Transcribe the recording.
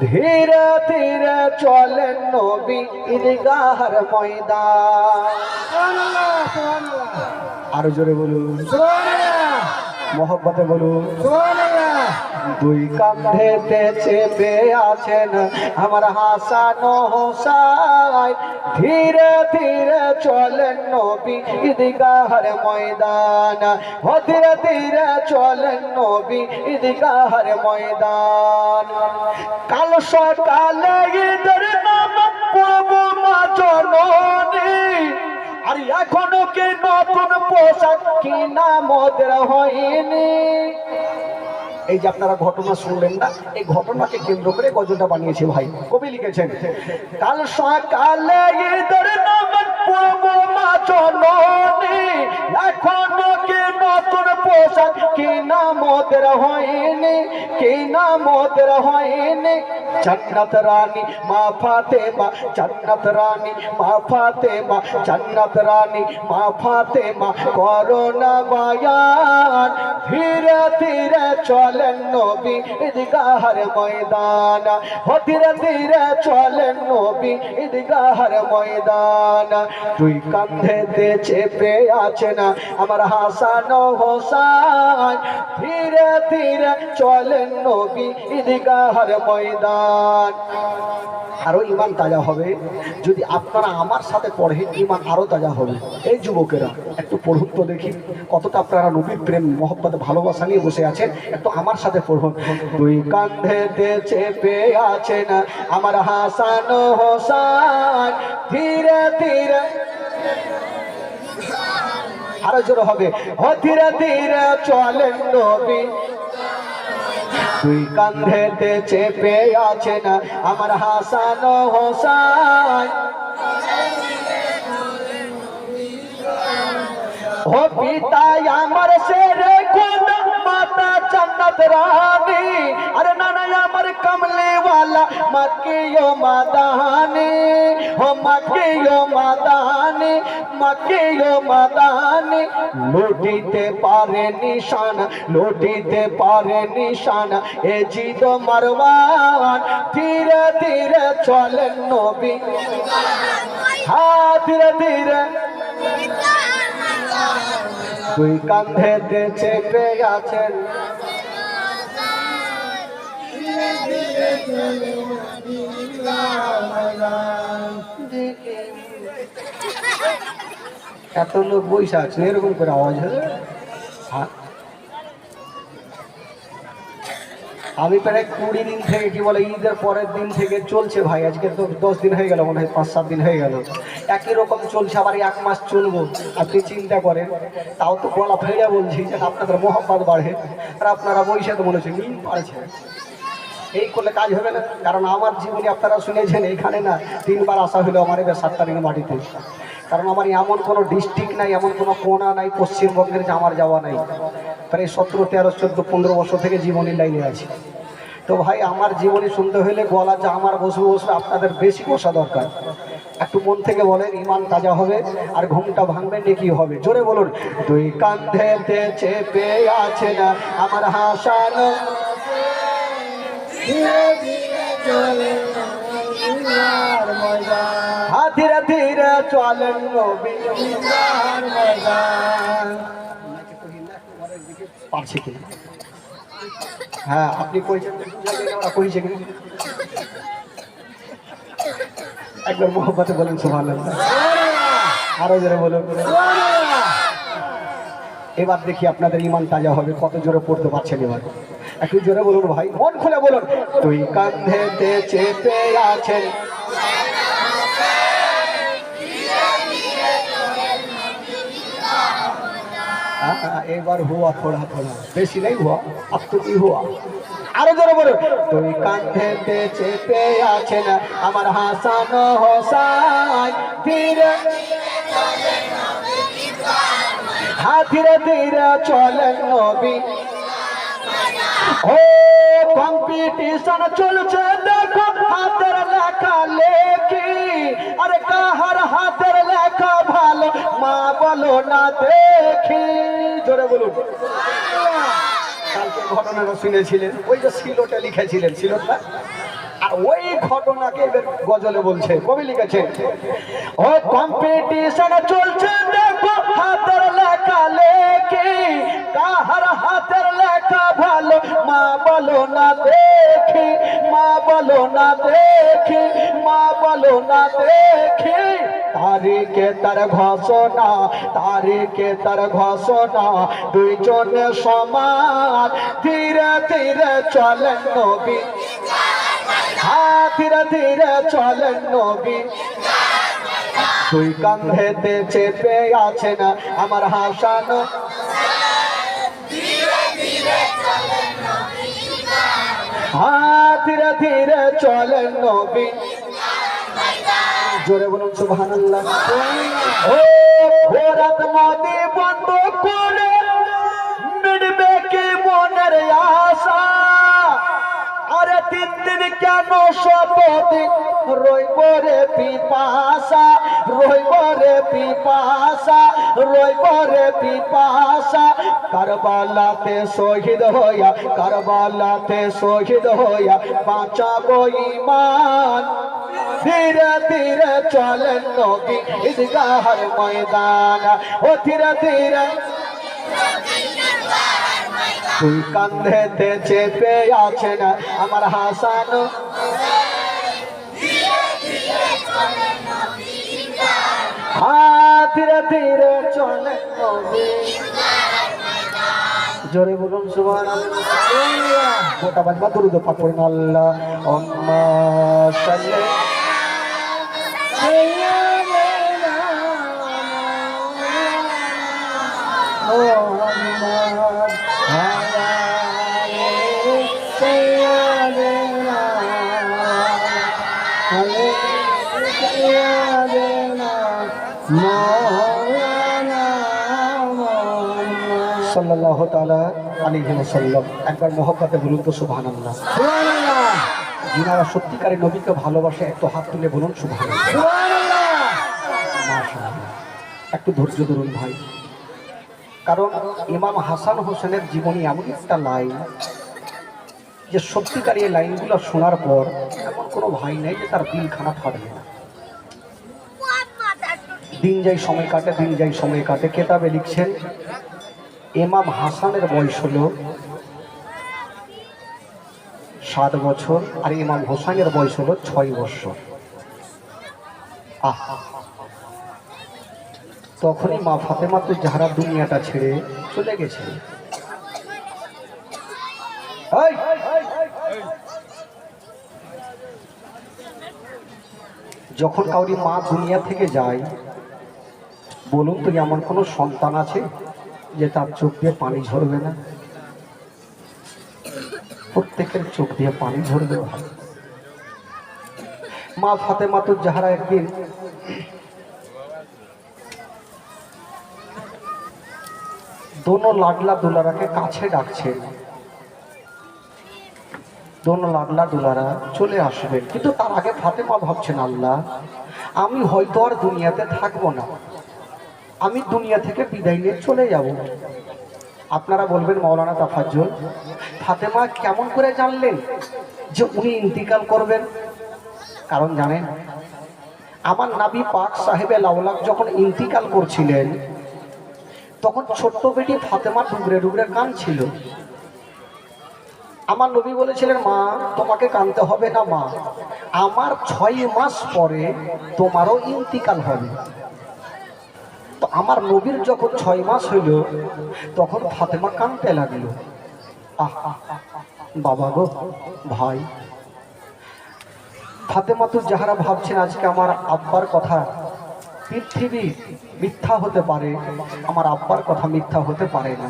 ধীরে ধীরে চলেন নবী ঈদগাহর ময়দান। আরও জোরে বলুন। মহব্বতে বলুন। দুই কান্ধেতে চেপে আছেন আমার হাসান হোসাই ধীরে ধীরে চলেন নবী ঈদগাহর ময়দান। ও ধীরে ধীরে চলেন নবী ঈদগাহর ময়দান। কাল সকালে ঈদের নাম প্রভু মা জননী। আর এখনও কি নতুন পোশাক কিনা মোদের হয়নি? এই যে আপনারা ঘটনা শুনলেন না, এই ঘটনাকে কেন্দ্র করে গজলটা বানিয়েছে ভাই? কবি লিখেছেন, কাল সকালে কে এখনও কি পোশাক কিনা মোদের হয়নি কিনা মোদের হয়নি জান্নাত রানী, মা ফাতেমা, জান্নাত রানী, মা ফাতেমা, জান্নাত রানী, মা ফাতেমা। করোনা বায়ান ধীরে ধীরে চলেন নবী ঈদগাহর ময়দান। ও ধীরে ধীরে চলেন নবী ঈদগাহর ময়দান। তুই কান্ধেতে চেপে আছে না, আমার হাসান হোসান, ধীরে ধীরে চলেন নবী ঈদগাহর ময়দান। আরও ইমান তাজা হবে। যদি আপনারা আমার সাথে পড়েন ইমান আরও তাজা হবে। এই যুবকেরা, একটু পড়ুন তো দেখি, কতটা আপনারা নবীর প্রেম, মহব্বত, ভালোবাসা নিয়ে বসে আছেন, একটু আমার সাথে পড়ুন। তুই কান্ধেতে চেপে আছেন আমার হাসান হোসান। ধীরে ধীরে। আরও জোর হবে। ধীরে ধীরে চলেন নবী। তুই কান্ধেতে চেপে আছে না আমার হাসান হোসান ও পিতা আমার সেরে কোন মাতা জন্নত রানী আরে নানা, আমার কমলে वाला মক্কিও মাদানি। ও মক্কিও মাদানি মক্কিও মাদানি। লুটিতে পারে নিশান, লুটিতে পারে নিশান। এ জিদ মারওয়ান, ধীরে ধীরে চলেন নবী। হ্যাঁ ধীরে ধীরে। তুই কান্ধে চেপে আছেন এত লোক বৈশাখ এরকম করে আওয়াজ হ্যাঁ। আমি প্রায় কুড়ি দিন থেকে কি বলে, ঈদের পরের দিন থেকে চলছে ভাই। আজকে তো দশ দিন হয়ে গেল মনে হয়, পাঁচ সাত দিন হয়ে গেল। একই রকম চলছে, আবার এক মাস চলবো। আপনি চিন্তা করেন, তাও তো গলা ফেলে বলছি যে আপনাদের মহব্বত বাড়ে আর আপনারা মনে হচ্ছে মিল পারছে এই করলে কাজ হবে না, কারণ আমার জীবনে আপনারা শুনেছেন, এখানে না তিনবার আসা হলো আমার এবার সাত তারিখের মাটিতে। কারণ আমার এমন কোনো ডিস্ট্রিক্ট নাই, এমন কোনো কোনা নাই, পশ্চিমবঙ্গের যে আমার যাওয়া নাই। প্রায় সতেরো, তেরো, চোদ্দ, পনেরো বছর থেকে জীবনী লাইনে আছি। তো ভাই, আমার জীবনী শুনতে হলে গলা যে আমার বসে বসে আপনাদের বেশি বসা দরকার। একটু মন থেকে বলেন ইমান তাজা হবে আর ঘুমটা ভাঙবে নেকি হবে। জোরে বলুন, দুই কান্ধেতে চেপে আছে না, আমার হাসানো। ধীরে ধীরে চলেন পারছে কি হ্যাঁ আপনি কইছেন ওরা কইছে কি একবার মোহব্বতে বলেন সুভান আরও জোরে বলুন। এবার দেখি আপনাদের ইমান তাজা হবে, কত জোরে পড়তে পারছেন এবার। একটু জোরে বলুন ভাই, মন খুলে বলুন। তুই কান্ধেতে চেপে আছেন। एक बार हुआ थोड़ा थोड़ा बेसी नहीं हुआ अब तो কি हुआ আরো জোরে বলো তুই কান্ধেতে চেপে আছেন আমার হাসান হোসাই ধীরে হ্যাঁ ধীরে ধীরে চলেন নবী ও কম্পিটিশন চলছে দেখো হাতের লেখা লেখি আরে কাহার লেখা ভালো, মা বলো না দেখি। জোরে বলুন। কালকে ঘটনাটা শুনেছিলেন, ওই যে লিখেছিলেন ওই ঘটনাকে এবার গজলে বলছে, কবি লিখেছে, ও কম্পিটিশন চলছে, দেখো হাতের লেখা লেখি, কাহার হাতের লেখা ভালো, মা বলো না দেখি, মা বলো না দেখি। বলো না দেখি তারিখে তার ঘোষণা, তারিখে তার ঘোষণা, দুইজনে সমান। ধীরে ধীরে চলেন নবী। হ্যাঁ ধীরে ধীরে চলেন নবী। তুই কান্ধেতে চেপে আছে না আমার হাসানো। হ্যাঁ ধীরে ধীরে চলেন নবী। জোরে বলুন, সুবহানাল্লাহ। ও ভোরাত মাদি বন্ধ করে মিটবে কি মনের আশা? আরে তিন দিন কেন শপথিন রইব রে পিপাসা? রইব রে পিপাসা, রইব রে পিপাসা। কারবালাতে শহীদ হইয়া, কারবালাতে শহীদ হইয়া বাঁচাবো ইমান। ধীরে ধীরে চলেন নবী ঈদগাহর ময়দান। ও ধীরে ধীরে তুই কান্ধেতে চেপে আছে না আমার হাসান। হ্যাঁ ধীরে ধীরে চলে জোরে বলুন সুবান গোটা বাজবা দরুদ পাক করুন আল্লাহ। একবার বলুন তো নবীকে একটু হাত তুলে বলুন একটু ধৈর্য ধরুন ভাই। কারণ ইমাম হাসান হোসেনের জীবনী এমন একটা লাইন যে সত্যিকারী এই লাইনগুলো শোনার পর এমন কোনো ভাই নেই যে তার দিলখানা ফাটবে না। দিন যাই সময় কাটে, দিন যাই সময় কাটে। কেতাবে লিখছেন, এমাম হাসানের বয়স হলো সাত বছর, আর ইমাম হোসাইনের বয়স হলো ছয় বছর। আহা! তখনই মা ফাতেমা তো যাহারা দুনিয়াটা ছেড়ে চলে গেছে। যখন কাউরি মা দুনিয়া থেকে যায় বলুন তো, এমন কোনো সন্তান আছে যে তার চোখ দিয়ে পানি ঝরবে না? প্রত্যেকের চোখ দিয়ে পানি ঝরবে মা ফাতেমা তো যাহারা একদিন দোনো লাডলা দুলারাকে কাছে ডাকছে। দোনো লাডলা দুলারা চলে আসবেন কিন্তু তার আগে ফাতেমা ভাবছেন, আল্লাহ, আমি হয়তো আর দুনিয়াতে থাকব না। আমি দুনিয়া থেকে বিদায় নিয়ে চলে যাব। আপনারা বলবেন মৌলানা তাফাজ্জল, ফাতেমা কেমন করে জানলেন যে উনি ইন্তিকাল করবেন? কারণ জানেন, আমার নাবি পাক সাহেবে লাউলাক যখন ইন্তিকাল করছিলেন, তখন ছোট্ট বেটি ফাতেমা ডুবরে ডুবরে কাঁদছিল। আমার নবী বলেছিলেন, মা, তোমাকে কানতে হবে না, মা। আমার ছয় মাস পরে তোমারও ইন্তিকাল হবে। তো আমার নবীর যখন ছয় মাস হইল, তখন ফাতেমা কানতে লাগল। বাবা গো, ভাই। ফাতেমা তো যাহারা ভাবছেন আজকে আমার আব্বার কথা, পৃথিবী মিথ্যা হতে পারে, আমার আব্বার কথা মিথ্যা হতে পারে না।